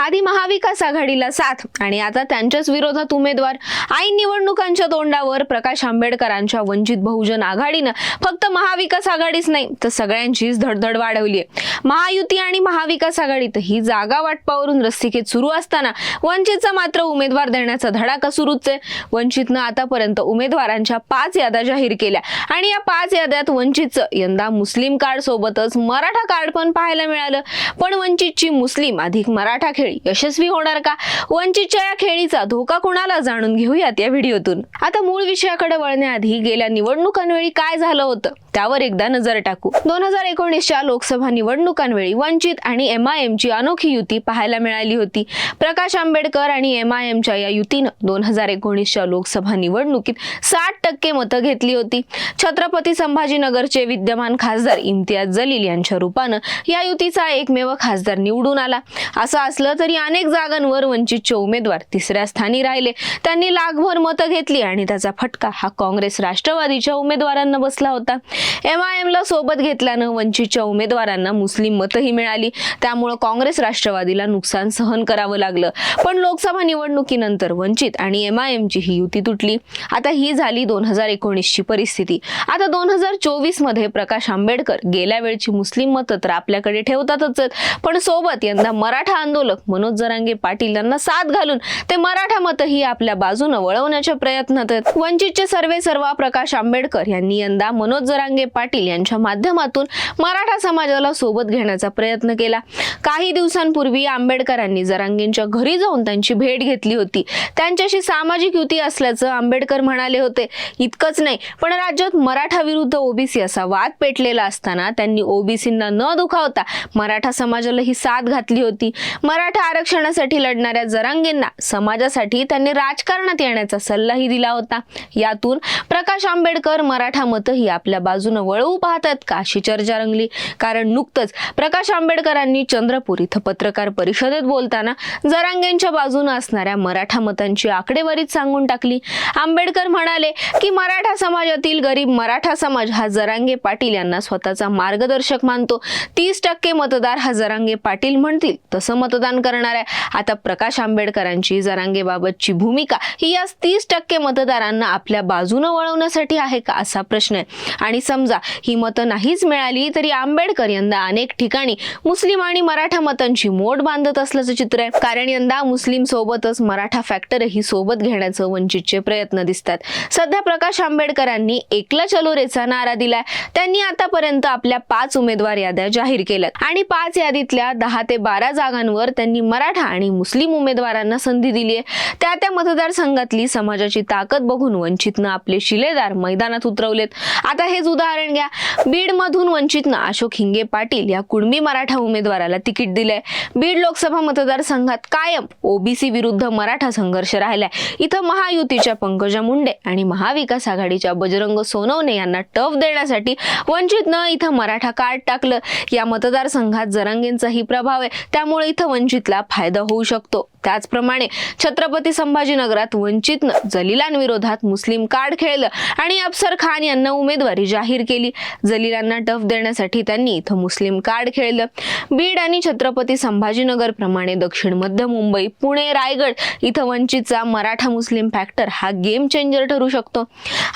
आधी महाविकास आघाडीला साथ आणि आता त्यांच्याच विरोधात उमेदवार ऐन निवडणुकांच्या तोंडावर प्रकाश आंबेडकरांच्या वंचित बहुजन आघाडीनं फक्त महाविकास आघाडीच नाही तर सगळ्यांचीच धडधड वाढवली आहे महायुती आणि महाविकास आघाडीत ही जागा वाटपावरून रस्तिकेत सुरू असताना वंचितचा मात्र उमेदवार देण्याचा धडाका सुरूच आहे वंचितनं आतापर्यंत उमेदवारांच्या पाच याद्या जाहीर केल्या आणि या पाच याद्यात वंचितचं यंदा मुस्लिम कार्ड सोबतच मराठा कार्ड पण पाहायला मिळालं. पण वंचितची मुस्लिम अधिक मराठा खेळ यशस्वी होणार का? वंचितच्या या खेळीचा धोका कुणाला जाणून घेऊयात या व्हिडिओतून. आता मूळ विषयाकडे वळण्याआधी गेल्या निवडणुकांवेळी काय झालं होतं? त्यावर एकदा नजर टाकू. दोन हजार एकोणीसच्या लोकसभा निवडणुकांवेळी वंचित आणि एम आय एमची अनोखी युती पाहायला मिळाली होती. प्रकाश आंबेडकर आणि एम आय एमच्या या युतीनं दोन हजार एकोणीसच्या लोकसभा निवडणुकीत साठ टक्के मतं घेतली होती. छत्रपती संभाजीनगरचे विद्यमान खासदार इम्तियाज जलील यांच्या रूपानं या युतीचा एकमेव खासदार निवडून आला. असं असलं तरी अनेक जागांवर वंचितचे उमेदवार तिसऱ्या स्थानी राहिले. त्यांनी लाखभर मतं घेतली आणि त्याचा फटका हा काँग्रेस राष्ट्रवादीच्या उमेदवारांना बसला होता. एम आय एमला सोबत घेतल्यानं वंचितच्या उमेदवारांना मुस्लिम मतही मिळाली. त्यामुळं काँग्रेस राष्ट्रवादीला नुकसान सहन करावं लागलं. पण लोकसभा निवडणुकीनंतर वंचित आणि एम आय एमची ही युती तुटली. आता ही झाली दोन हजार एकोणीसची परिस्थिती. आता दोन हजार चोवीसमध्ये प्रकाश आंबेडकर गेल्या वेळची मुस्लिम मतं तर आपल्याकडे ठेवतातच. पण सोबत यंदा मराठा आंदोलक मनोज जरांगे पाटील यांना साथ घालून ते मराठा मतही आपल्या बाजूनं वळवण्याच्या प्रयत्नात आहेत. वंचितचे सर्वे सर्वा प्रकाश आंबेडकर यांनी यंदा मनोज जरांगे पाटील यांच्या माध्यमातून मराठा समाजाला सोबत घेण्याचा प्रयत्न केला. काही दिवसांपूर्वी आंबेडकरांनी जरांगेंच्या घरी जाऊन त्यांची भेट घेतली होती. त्यांच्याशी सामाजिक युती असल्याचं आंबेडकर म्हणाले होते. इतकंच नाही पण राज्यात मराठा विरुद्ध ओबीसी असा वाद पेटलेला असताना त्यांनी ओबीसींना न दुखावता मराठा समाजाला ही साथ घातली होती. मराठा आरक्षणासाठी लढणाऱ्या जरांगेंना समाजासाठी त्यांनी राजकारणात येण्याचा सल्लाही दिला होता. यातून प्रकाश आंबेडकर मराठा मतही आपल्या बाजूनं वळवू पाहतात का अशी चर्चा रंगली. कारण नुकतंच प्रकाश आंबेडकरांनी चंद्रपूर इथं पत्रकार परिषदेत बोलताना जरांगेंच्या बाजूनं असणाऱ्या मराठा मतांची आकडेवारीच सांगून टाकली. आंबेडकर म्हणाले की मराठा समाजातील गरीब मराठा समाज हा जरांगे पाटील यांना स्वतःचा मार्गदर्शक मानतो. तीस टक्के मतदार हा जरांगे पाटील म्हणतील. तसं मतदान करणार आहे. आता प्रकाश आंबेडकरांची जरांगेबाबतची भूमिका ही आज तीस टक्के मतदारांना आपल्या बाजूनं वळवण्यासाठी आहे का असा प्रश्न आहे. आणि समजा ही मतं नाहीच मिळाली तरी आंबेडकर यंदा अनेक ठिकाणी मुस्लिम आणि मराठा मतांची मोड बांधत असल्याचं चित्र आहे. कारण यंदा मुस्लिम सोबतच मराठा फॅक्टरही सोबत घेण्याचं वंचितचे प्रयत्न दिसतात. सध्या प्रकाश आंबेडकरांनी एकला चलो रेचा नारा दिलाय. त्यांनी आतापर्यंत आपल्या पाच उमेदवार याद्या जाहीर केल्यात. आणि पाच यादीतल्या दहा ते बारा जागांवर त्यांनी मराठा आणि मुस्लिम उमेदवारांना संधी दिली आहे. त्या त्या मतदारसंघातली समाजाची ताकद बघून वंचितनं आपले शिलेदार मैदानात उतरवलेत. आता हेच उदाहरण घ्या. बीड मधून वंचितनं अशोक हिंगे पाटील या कुणबी मराठा उमेदवाराला तिकीट दिलंय. बीड लोकसभा मतदारसंघात कायम ओबीसी विरुद्ध मराठा संघर्ष राहिलाय. इथं महायुतीच्या पंकजा मुंडे आणि महाविकास आघाडीच्या बजरंग सोनवणे यांना टफ देण्यासाठी वंचितनं इथं मराठा कार्ड टाकलं. या मतदारसंघात जरांगेंचाही प्रभाव आहे. त्यामुळे इथं वंचित वंचितला फायदा होऊ शकतो. त्याचप्रमाणे छत्रपती संभाजीनगरात वंचितनं जलिलांविरोधात मुस्लिम कार्ड खेळलं आणि अफसर खान यांना उमेदवारी जाहीर केली. जलिलांना टफ देण्यासाठी त्यांनी इथं मुस्लिम कार्ड खेळलं. बीड आणि छत्रपती संभाजीनगर प्रमाणे दक्षिण मध्य मुंबई पुणे रायगड इथं वंचितचा मराठा मुस्लिम फॅक्टर हा गेम चेंजर ठरू शकतो.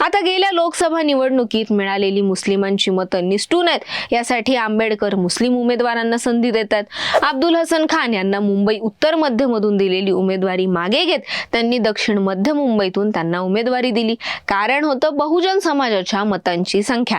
आता गेल्या लोकसभा निवडणुकीत मिळालेली मुस्लिमांची मतं निष्ठून आहेत यासाठी आंबेडकर मुस्लिम उमेदवारांना संधी देतात. अब्दुल हसन खान यांना मुंबई उत्तर मध्यमधून दिलेली उमेदवारी मागे घेत त्यांनी दक्षिण मध्य मुंबईतून त्यांना उमेदवारी दिली. कारण होतं बहुजन समाजाच्या मतांची संख्या.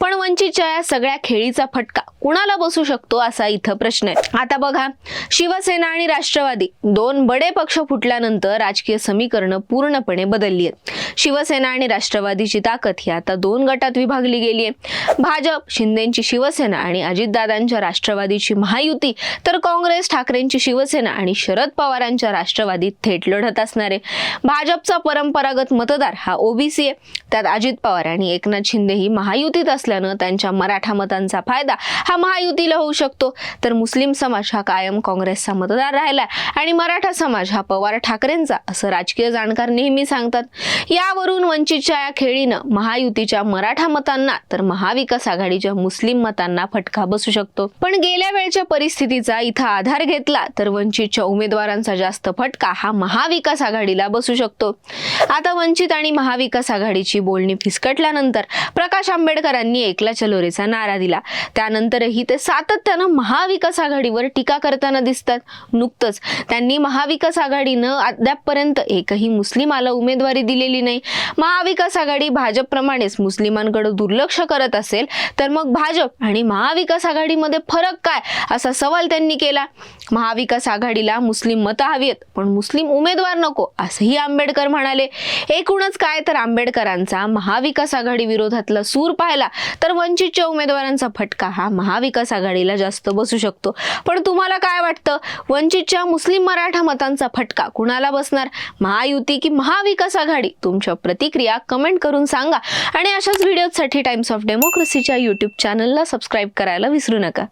पण वंचितच्या या सगळ्या खेळीचा फटका कुणाला बसू शकतो असा इथं प्रश्न आहे. आता बघा शिवसेना आणि राष्ट्रवादी दोन बडे पक्ष फुटल्यानंतर राजकीय समीकरणं पूर्णपणे बदलली आहेत. शिवसेना आणि राष्ट्रवादीची ताकद ही आता दोन गटात विभागली गेली आहे. भाजप शिंदेची शिवसेना आणि अजितदादांच्या राष्ट्रवादीची महायुती तर काँग्रेस ठाकरेंची शिवसेना आणि शरद पवारांच्या राष्ट्रवादीत थेट लढत असणार आहे. भाजपचा परंपरागत मतदार हा ओबीसी आहे. त्यात अजित पवार आणि एकनाथ शिंदे ही महायुती महायुतीत असल्यानं त्यांच्या मराठा मतांचा फायदा हा महायुतीला होऊ शकतो. तर मुस्लिम समाज हा कायम काँग्रेसचा मतदार राहिला आणि मराठा समाज हा पवार ठाकरेंचा असं राजकीय जाणकार नेहमी सांगतात. यावरून वंचितच्या या खेळीनं महायुतीच्या मराठा मतांना तर महाविकास आघाडीच्या मुस्लिम मतांना फटका बसू शकतो. पण गेल्या वेळच्या परिस्थितीचा इथं आधार घेतला तर वंचितच्या उमेदवारांचा जास्त फटका हा महाविकास आघाडीला बसू शकतो. आता वंचित आणि महाविकास आघाडीची बोलणी फिसकटल्यानंतर प्रकाश आंबेडकर आंबेडकरांनी एकला चलोरेचा नारा दिला. त्यानंतरही ते सातत्यानं महाविकास आघाडीवर टीका करताना दिसतात. नुकतंच त्यांनी महाविकास आघाडीनं अद्यापपर्यंत एकही मुस्लिमाला उमेदवारी दिलेली नाही. महाविकास आघाडी भाजपप्रमाणेच मुस्लिमांकडे दुर्लक्ष करत असेल तर मग भाजप आणि महाविकास आघाडीमध्ये फरक काय? असा सवाल त्यांनी केला. महाविकास आघाडीला मुस्लिम मतं हवी आहेत पण मुस्लिम उमेदवार नको असंही आंबेडकर म्हणाले. एकूणच काय तर आंबेडकरांचा महाविकास आघाडी विरोधातला सूर पाहिला तर वंचितच्या उमेदवारांचा फटका हा महाविकास आघाडीला जास्त बसू शकतो. पण तुम्हाला काय वाटतं? वंचितच्या मुस्लिम मराठा मतांचा फटका कुणाला बसणार? महायुती की महाविकास आघाडी? तुमच्या प्रतिक्रिया कमेंट करून सांगा. आणि अशाच व्हिडिओसाठी टाइम्स ऑफ डेमोक्रेसीच्या युट्यूब चॅनलला सबस्क्राईब करायला विसरू नका.